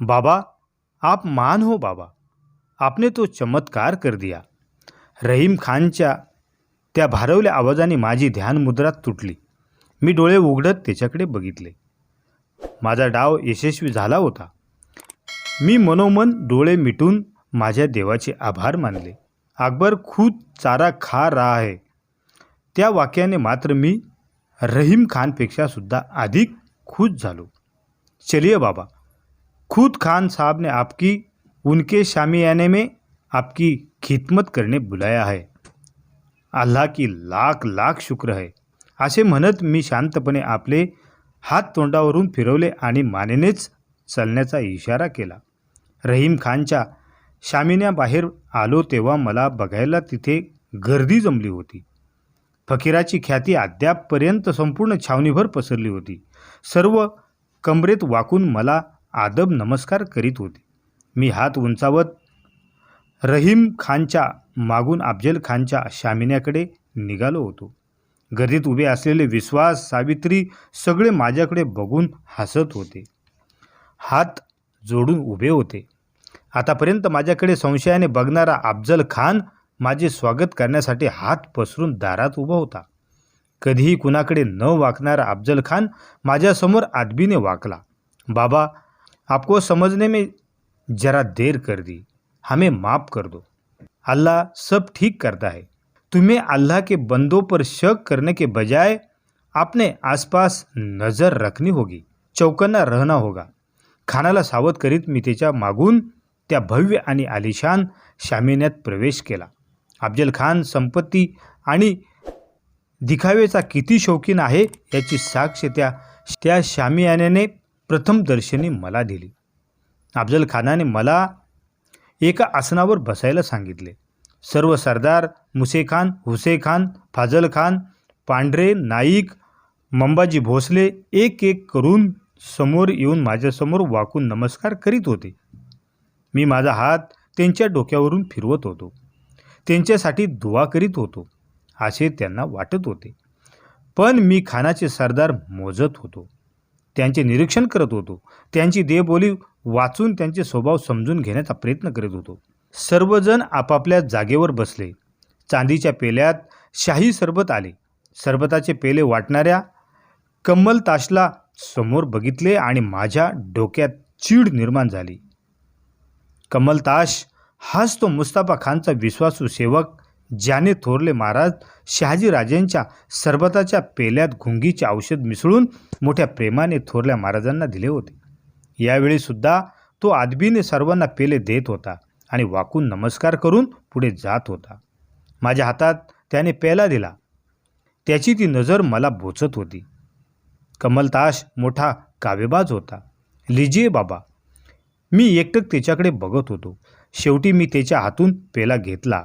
बाबा आप मान हो बाबा। आपने तो चमत्कार कर दिया। रहीम खानच्या त्या भारवल्या आवाजाने माझी ध्यानमुद्रा तुटली. मी डोळे उघडत त्याच्याकडे बघितले. माझा डाव यशस्वी झाला होता. मी मनोमन डोळे मिटून माझ्या देवाचे आभार मानले. अकबर खूप चारा खा रहा आहे त्या वाक्याने मात्र मी रहीम खानपेक्षा सुद्धा अधिक खुश झालो. चलिये बाबा खुद खान साहब ने आपकी उनके शामियाने में आपकी खिदमत करने बुलाया है। अल्लाह की लाख लाख शुक्र है। असे म्हणत मी शांतपणे आपले हात तोंडावरून फिरवले आणि मानेनेच चलण्याचा इशारा केला। रहीम खानच्या शामिन्याबाहेर आलो तेव्हा मला बघायला तिथे गर्दी जमली होती। फकीराची ख्याती अद्यापपर्यंत संपूर्ण छावणीभर पसरली होती। सर्व कमरेत वाकून मला आदब नमस्कार करीत होते. मी हात उंचावत रहीम खानच्या मागून अफजल खानच्या शामिन्याकडे निघालो होतो. गर्दीत उभे असलेले विश्वास सावित्री सगळे माझ्याकडे बघून हसत होते. हात जोडून उभे होते. आतापर्यंत माझ्याकडे संशयाने बघणारा अफजल खान माझे स्वागत करण्यासाठी हात पसरून दारात उभा होता. कधीही कुणाकडे न वाकणारा अफजल खान माझ्यासमोर आदबीने वाकला. बाबा आपको समझने में जरा देर कर दी। हमें माफ़ कर दो। अल्लाह सब ठीक करता है। तुम्हें अल्लाह के बंदों पर शक करने के बजाय अपने आसपास नज़र रखनी होगी चौकन्ना रहना होगा। खानाला सावध करीत मी मागून त्या भव्य आणि आलिशान शामिन्यात प्रवेश केला। अफजल खान संपत्ती आणि दिखावेचा किती शौकीन आहे याची साक्ष त्या त्या शामियाने प्रथम दर्शनी मला दिली. अफजल खानाने मला एका आसनावर बसायला सांगितले. सर्व सरदार मुसेखान हुसेखान फाजल खान पांढरे नाईक मंबाजी भोसले एक एक करून समोर येऊन माझ्यासमोर वाकून नमस्कार करीत होते. मी माझा हात त्यांच्या डोक्यावरून फिरवत होतो. त्यांच्यासाठी दुवा करीत होतो. असे त्यांना वाटत होते. पण मी खानाचे सरदार मोजत होतो. त्यांचे निरीक्षण करत होतो. त्यांची देहबोली वाचून त्यांचे स्वभाव समजून घेण्याचा प्रयत्न करीत होतो. सर्वजण आपापल्या जागेवर बसले. चांदीच्या पेल्यात शाही सरबत आले. सरबताचे पेले वाटणाऱ्या कम्मल ताशला समोर बघितले आणि माझ्या डोक्यात चीड निर्माण झाली. कमल ताश हाच तो मुस्ताफा खानचा विश्वासू सेवक ज्याने थोरले महाराज शहाजीराजेंच्या सरबताच्या पेल्यात घुंगीचे औषध मिसळून मोठ्या प्रेमाने थोरल्या महाराजांना दिले होते. यावेळीसुद्धा तो आदबीने सर्वांना पेले देत होता आणि वाकून नमस्कार करून पुढे जात होता. माझ्या हातात त्याने पेला दिला. त्याची ती नजर मला बोचत होती. कमलताश मोठा काव्यबाज होता. लिजिये बाबा मी एकटक त्याच्याकडे बघत होतो. शेवटी मी त्याच्या हातून पेला घेतला.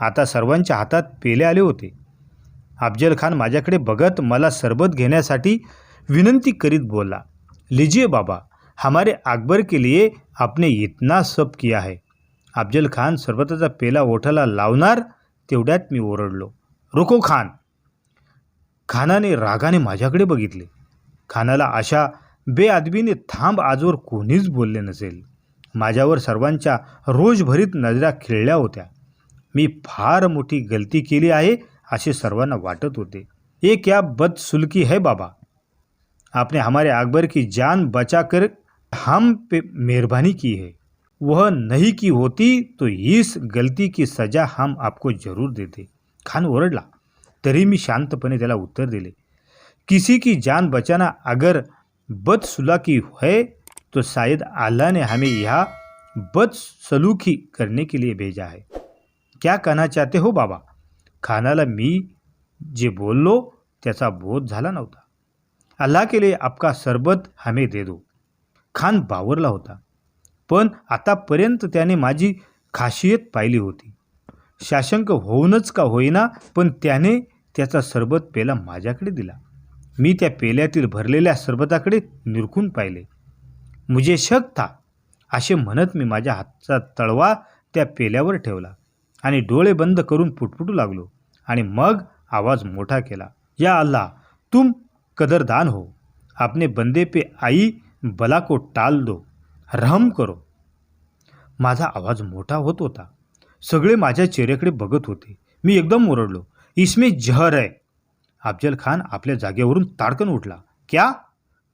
आता सर्वांच्या हातात पेले आले होते. अफजल खान माझ्याकडे बघत मला सरबत घेण्यासाठी विनंती करीत बोलला लिजिये बाबा हमारे अकबर के लिए आपने इतना सब किया है. अफजल खान सरबताचा पेला ओठाला लावणार तेवढ्यात मी ओरडलो रुको खान. खानाने रागाने माझ्याकडे बघितले. खानाला अशा बेअदबीने थांब आजवर कोणीच बोलले नसेल. माझ्यावर सर्वांच्या रोजभरीत नजरा खिळल्या होत्या. मी फार मोठी गलती केली आहे, असे सर्वांना वाटत होते. ये क्या बदसुल्की है बाबा? आपने हमारे अकबर की जान बचाकर हम पे मेहरबानी की है। वह नहीं की होती तो इस गलती की सजा हम आपको ज़रूर देते। खान ओरडला. तरी मी शांतपणे त्याला उत्तर दिले. किसी की जान बचाना अगर बदसुलकी है तो शायद अल्लाह ने हमें यह बदसलूकी करने के लिए भेजा है। क्या कहना चाहते हो बाबा? खानाला मी जे बोललो त्याचा बोध झाला नव्हता. अल्लाह केले आपका सरबत हमें दे दो. खान बावरला होता. पण आतापर्यंत त्याने माझी खासियत पाहिली होती. शाशंक होऊनच का होईना पण त्याने त्याचा सरबत पेला माझ्याकडे दिला. मी त्या पेल्यातील भरलेल्या सरबताकडे निरखून पाहिले. मुझे शक था. असे म्हणत मी माझ्या हातचा तळवा त्या पेल्यावर ठेवला. आणि डोळे बंद करून पुटपुटू लागलो आणि मग आवाज मोठा केला या अल्लाह तुम कदरदान हो. आपने बंदे पे आई बला को टाल दो रहम करो. माझा आवाज मोठा होत होता. सगळे माझ्या चेहऱ्याकडे बघत होते. मी एकदम ओरडलो इसमे जहर आहे अफजल खान आपल्या जागेवरून ताडकन उठला. क्या?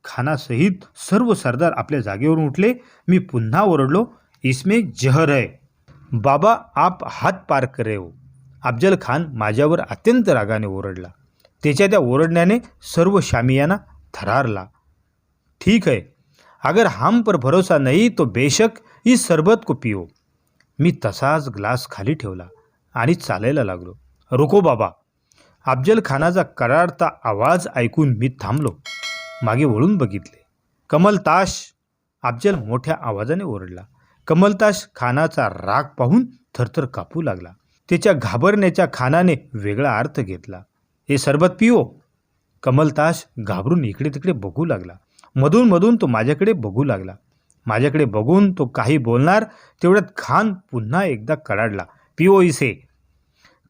खानासहित सर्व सरदार आपल्या जागेवरून उठले. मी पुन्हा ओरडलो इसमे जहर आहे बाबा आप हात पार करे हो. अफजल खान माझ्यावर अत्यंत रागाने ओरडला. त्याच्या त्या ओरडण्याने सर्व शामियाना थरारला. ठीक है अगर हम पर भरोसा नहीं तो बेशक इस सरबत को पियो. मी तसाच ग्लास खाली ठेवला आणि चालायला लागलो. रुको बाबा. अफजल खानाचा करारता आवाज ऐकून मी थांबलो. मागे वळून बघितले. कमलताश अफजल मोठ्या आवाजाने ओरडला. कमलताश खानाचा राग पाहून थरथर कापू लागला. त्याच्या घाबरण्याच्या खानाने वेगळा अर्थ घेतला. हे सरबत पिओ. कमलताश घाबरून इकडे तिकडे बघू लागला. मधून मधून तो माझ्याकडे बघू लागला. माझ्याकडे बघून तो काही बोलणार तेवढ्यात खान पुन्हा एकदा कडाडला. पिओ इसे.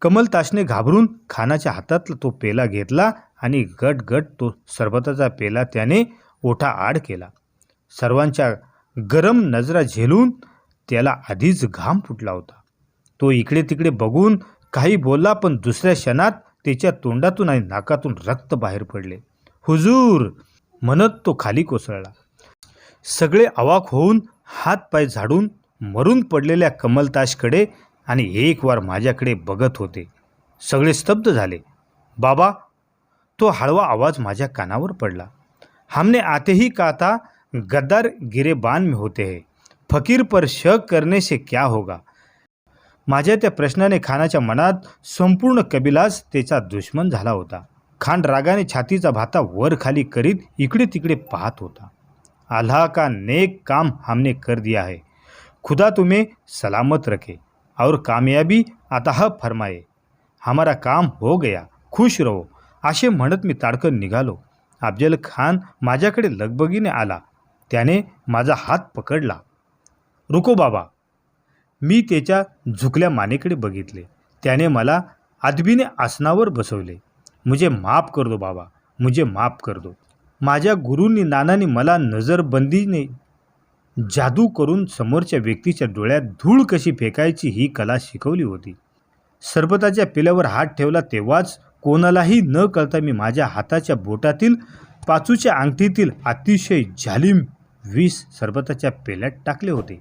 कमलताशने घाबरून खानाच्या हातातला तो पेला घेतला आणि गट गट तो सरबताचा पेला त्याने ओठा आड केला. सर्वांच्या गरम नजरा झेलून त्याला आधीच घाम फुटला होता. तो इकडे तिकडे बघून काही बोलला पण दुसऱ्या क्षणात त्याच्या तोंडातून आणि नाकातून रक्त बाहेर पडले. हुजूर म्हणत तो खाली कोसळला. सगळे अवाक होऊन हात पाय झाडून मरून पडलेल्या कमलताशकडे आणि एक वार माझ्याकडे बघत होते. सगळे स्तब्ध झाले. बाबा तो हळवा आवाज माझ्या कानावर पडला. हमने आते ही था गद्दार गिरेबान में होते हैं। फकीर पर शक करने से क्या होगा? माझ्या त्या प्रश्नाने खानाच्या मनात संपूर्ण कबिलाच त्याचा दुश्मन झाला होता. खान रागाने छातीचा भाता वर खाली करीत इकडे तिकडे पाहत होता. अल्लाह का नेक काम हमने कर दिया है। खुदा तुम्हें सलामत रखे और कामयाबी अतः फरमाए। हमारा काम हो गया। खुश रहो। असे म्हणत मी ताडकन निघालो. अफजल खान माझ्याकडे लगबगीने आला. त्याने माझा हात पकडला. रुको बाबा. मी त्याच्या झुकल्या मानेकडे बघितले. त्याने मला आदबीने आसनावर बसवले. मुझे माफ कर दो बाबा मुझे माफ कर दो माझ्या गुरूंनी नानांनी मला नजरबंदीने जादू करून समोरच्या व्यक्तीच्या डोळ्यात धूळ कशी फेकायची ही कला शिकवली होती. सरबताच्या पिल्यावर हात ठेवला तेव्हाच कोणालाही न कळता मी माझ्या हाताच्या बोटातील पाचूच्या अंगठीतील अतिशय जालिम विष सरबताच्या पेल्यात टाकले होते.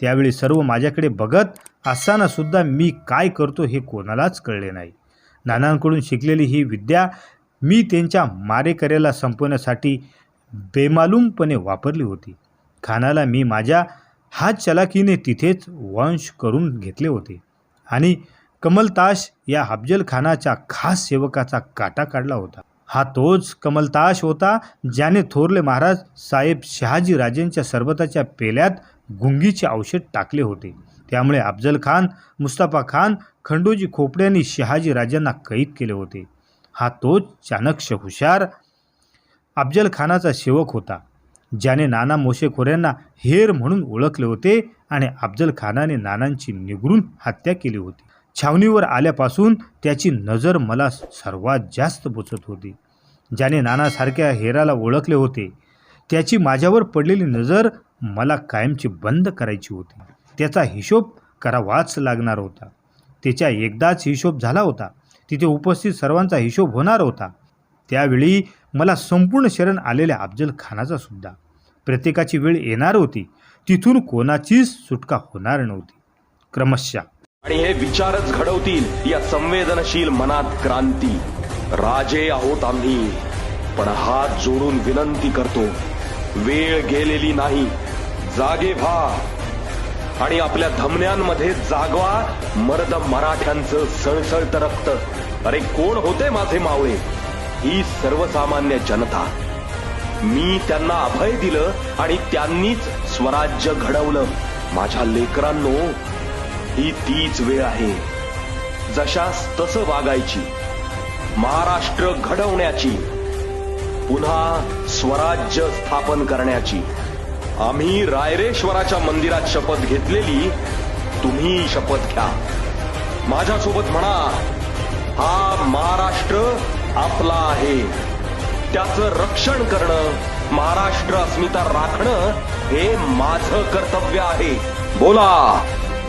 त्यावेळी सर्व माझ्याकडे बघत असतानासुद्धा मी काय करतो हे कोणालाच कळले नाही. नानांकडून शिकलेली ही विद्या मी त्यांच्या मारेकऱ्याला संपवण्यासाठी बेमालूमपणे वापरली होती. खानाला मी माझ्या हात चलाकीने तिथेच वंश करून घेतले होते आणि कमलताश या अफजल खानाच्या खास सेवकाचा काटा काढला होता. हा तोच कमलताश होता ज्याने थोरले महाराज साहेब शहाजी राजेंच्या सरबताच्या पेल्यात गुंगीचे औषध टाकले होते. त्यामुळे अफजल खान मुस्तफा खान खंडोजी खोपड्यांनी शहाजी राजांना कैद केले होते. हा तोच चाणक्य हुशार अफजल खानाचा सेवक होता ज्याने नाना मोशेखोऱ्यांना हेर म्हणून ओळखले होते आणि अफजल खानाने नानांची निगरून हत्या केली होती. छावणीवर आल्यापासून त्याची नजर मला सर्वात जास्त बोचत होती. ज्याने नानासारख्या हेराला ओळखले होते. त्याची माझ्यावर पडलेली नजर मला कायमची बंद करायची होती. त्याचा हिशोब करावाच लागणार होता. त्याच्या एकदाच हिशोब झाला होता. तिथे उपस्थित सर्वांचा हिशोब होणार होता. त्यावेळी मला संपूर्ण शरण आलेल्या अफजल खानाचा सुद्धा. प्रत्येकाची वेळ येणार होती. तिथून कोणाचीच सुटका होणार नव्हती. क्रमशः आणि हे विचारच घडवतील या संवेदनशील मनात क्रांती. राजे आहोत आम्ही पण हात जोडून विनंती करतो वेळ गेलेली नाही जागे व्हा. आणि आपल्या धमन्यांमध्ये जागवा मर्द मराठ्यांचं सळसळत रक्त. अरे कोण होते माझे मावळे? ही सर्वसामान्य जनता. मी त्यांना अभय दिलं आणि त्यांनीच स्वराज्य घडवलं. माझ्या लेकरांनो ही तीच वेळ आहे. जशास तसं वागायची. महाराष्ट्र घडवण्याची. पुन्हा स्वराज्य स्थापन करण्याची. आम्ही रायरेश्वराच्या मंदिरात शपथ घेतलेली तुम्ही शपथ घ्या. माझ्यासोबत म्हणा हा महाराष्ट्र आपला आहे. त्याचं रक्षण करणं महाराष्ट्र अस्मिता राखणं हे माझं कर्तव्य आहे. बोला.